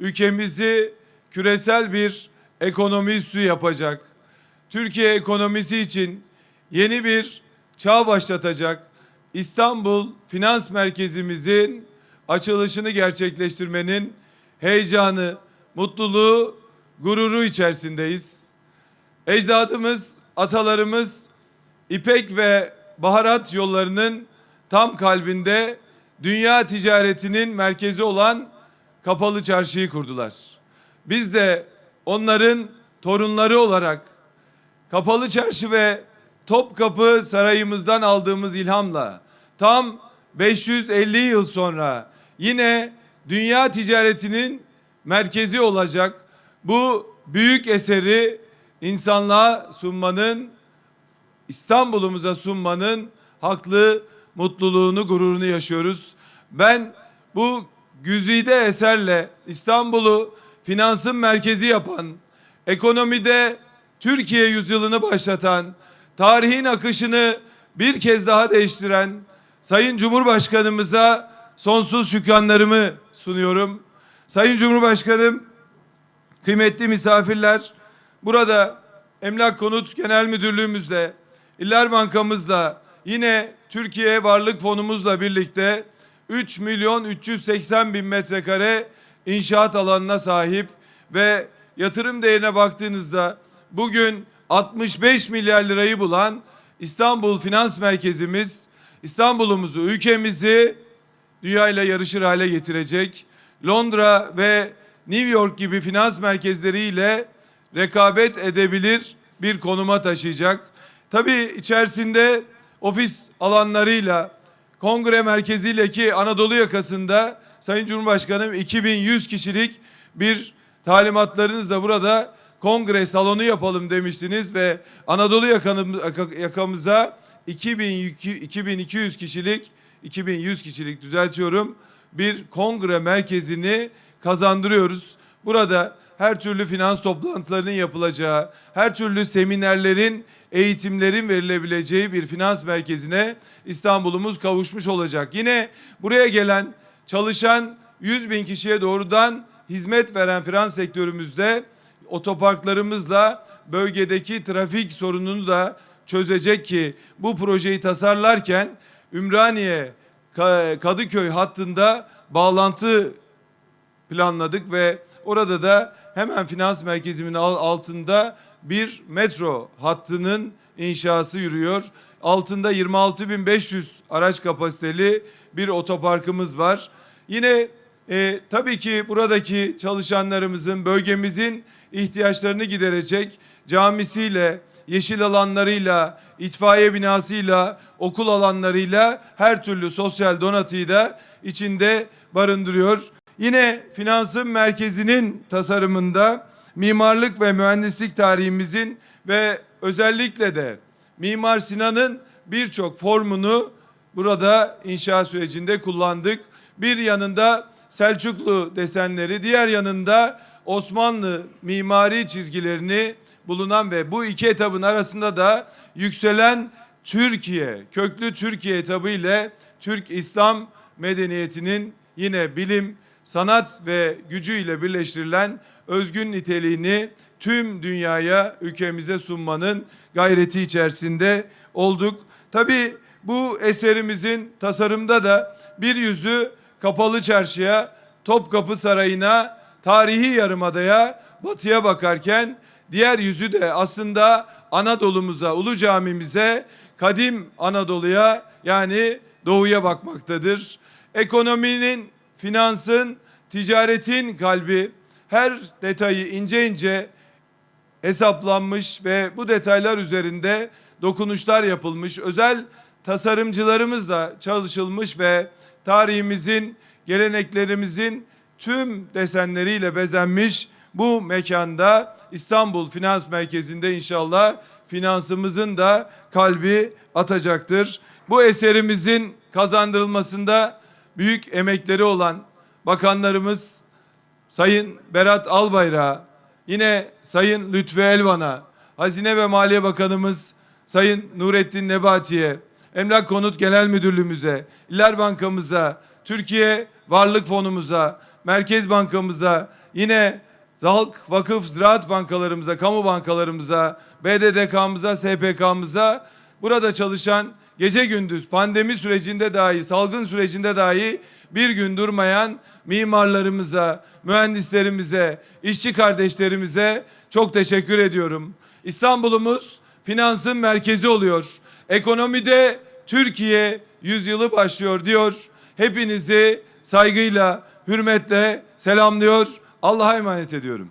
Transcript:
ülkemizi küresel bir ekonomi üssü yapacak. Türkiye ekonomisi için yeni bir çağ başlatacak. İstanbul Finans Merkezimizin açılışını gerçekleştirmenin heyecanı, mutluluğu, gururu içerisindeyiz. Ecdadımız, atalarımız İpek ve baharat yollarının tam kalbinde dünya ticaretinin merkezi olan kapalı çarşıyı kurdular. Biz de onların torunları olarak Kapalı Çarşı ve Topkapı Sarayımızdan aldığımız ilhamla tam 550 yıl sonra yine dünya ticaretinin merkezi olacak bu büyük eseri insanlığa sunmanın İstanbul'umuza sunmanın haklı mutluluğunu, gururunu yaşıyoruz. Ben bu güzide eserle İstanbul'u finansın merkezi yapan, ekonomide Türkiye yüzyılını başlatan, tarihin akışını bir kez daha değiştiren Sayın Cumhurbaşkanımıza sonsuz şükranlarımı sunuyorum. Sayın Cumhurbaşkanım, kıymetli misafirler, burada Emlak Konut Genel Müdürlüğümüzle, İller Bankamızla, yine Türkiye Varlık Fonumuzla birlikte 3 milyon 380 bin metrekare inşaat alanına sahip ve yatırım değerine baktığınızda bugün 65 milyar lirayı bulan İstanbul Finans Merkezimiz İstanbul'umuzu, ülkemizi dünya ile yarışır hale getirecek. Londra ve New York gibi finans merkezleriyle rekabet edebilir bir konuma taşıyacak. Tabii içerisinde ofis alanlarıyla, kongre merkeziyle ki Anadolu yakasında Sayın Cumhurbaşkanım 2100 kişilik bir talimatlarınızla burada kongre salonu yapalım demiştiniz ve Anadolu yakamıza 2200 2200 kişilik 2100 kişilik düzeltiyorum bir kongre merkezini kazandırıyoruz. Burada her türlü finans toplantılarının yapılacağı, her türlü seminerlerin, eğitimlerin verilebileceği bir finans merkezine İstanbul'umuz kavuşmuş olacak. Yine buraya gelen çalışan 100 bin kişiye doğrudan hizmet veren finans sektörümüzde otoparklarımızla bölgedeki trafik sorununu da çözecek ki bu projeyi tasarlarken Ümraniye Ka- Kadıköy hattında bağlantı planladık ve orada da hemen finans merkeziminin al- altında bir metro hattının inşası yürüyor. Altında 26.500 araç kapasiteli bir otoparkımız var. Yine e, tabii ki buradaki çalışanlarımızın, bölgemizin ihtiyaçlarını giderecek camisiyle, yeşil alanlarıyla, itfaiye binasıyla, okul alanlarıyla her türlü sosyal donatıyı da içinde barındırıyor. Yine finansın merkezinin tasarımında mimarlık ve mühendislik tarihimizin ve özellikle de Mimar Sinan'ın birçok formunu burada inşa sürecinde kullandık. Bir yanında Selçuklu desenleri, diğer yanında Osmanlı mimari çizgilerini bulunan ve bu iki etabın arasında da yükselen Türkiye, köklü Türkiye etabı ile Türk İslam medeniyetinin yine bilim, sanat ve gücüyle birleştirilen özgün niteliğini tüm dünyaya, ülkemize sunmanın gayreti içerisinde olduk. Tabii bu eserimizin tasarımda da bir yüzü Kapalı Çarşı'ya, Topkapı Sarayı'na, tarihi yarımadaya, batıya bakarken diğer yüzü de aslında Anadolu'muza, Ulu Camimize, kadim Anadolu'ya yani doğuya bakmaktadır. Ekonominin, finansın, ticaretin kalbi her detayı ince ince hesaplanmış ve bu detaylar üzerinde dokunuşlar yapılmış. Özel tasarımcılarımızla çalışılmış ve tarihimizin, geleneklerimizin tüm desenleriyle bezenmiş bu mekanda İstanbul Finans Merkezi'nde inşallah finansımızın da kalbi atacaktır. Bu eserimizin kazandırılmasında büyük emekleri olan bakanlarımız Sayın Berat Albayrak'a, yine Sayın Lütfü Elvan'a, Hazine ve Maliye Bakanımız Sayın Nurettin Nebati'ye, Emlak Konut Genel Müdürlüğümüze, İller Bankamıza, Türkiye Varlık Fonumuza, Merkez Bankamıza, yine halk, vakıf, ziraat bankalarımıza, kamu bankalarımıza, BDDK'mıza, SPK'mıza burada çalışan gece gündüz pandemi sürecinde dahi, salgın sürecinde dahi bir gün durmayan mimarlarımıza, mühendislerimize, işçi kardeşlerimize çok teşekkür ediyorum. İstanbul'umuz finansın merkezi oluyor. Ekonomide Türkiye yüzyılı başlıyor diyor. Hepinizi saygıyla, hürmetle selamlıyor. Allah'a emanet ediyorum.